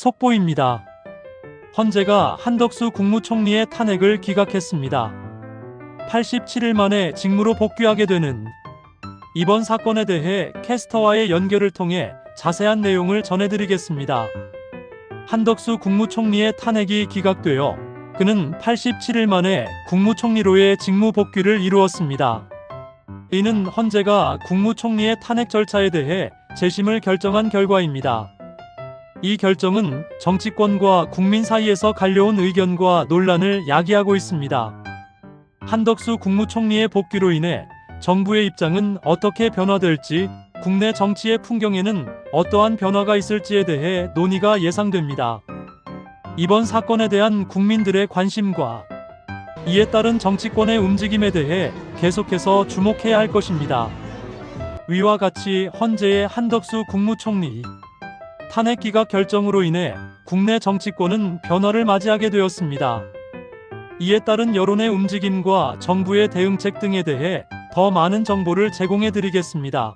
속보입니다. 헌재가 한덕수 국무총리의 탄핵을 기각했습니다. 87일 만에 직무로 복귀하게 되는 이번 사건에 대해 캐스터와의 연결을 통해 자세한 내용을 전해드리겠습니다. 한덕수 국무총리의 탄핵이 기각되어 그는 87일 만에 국무총리로의 직무 복귀를 이루었습니다. 이는 헌재가 국무총리의 탄핵 절차에 대해 재심을 결정한 결과입니다. 이 결정은 정치권과 국민 사이에서 갈려온 의견과 논란을 야기하고 있습니다. 한덕수 국무총리의 복귀로 인해 정부의 입장은 어떻게 변화될지, 국내 정치의 풍경에는 어떠한 변화가 있을지에 대해 논의가 예상됩니다. 이번 사건에 대한 국민들의 관심과 이에 따른 정치권의 움직임에 대해 계속해서 주목해야 할 것입니다. 위와 같이 헌재의 한덕수 국무총리 탄핵 기각 결정으로 인해 국내 정치권은 변화를 맞이하게 되었습니다. 이에 따른 여론의 움직임과 정부의 대응책 등에 대해 더 많은 정보를 제공해 드리겠습니다.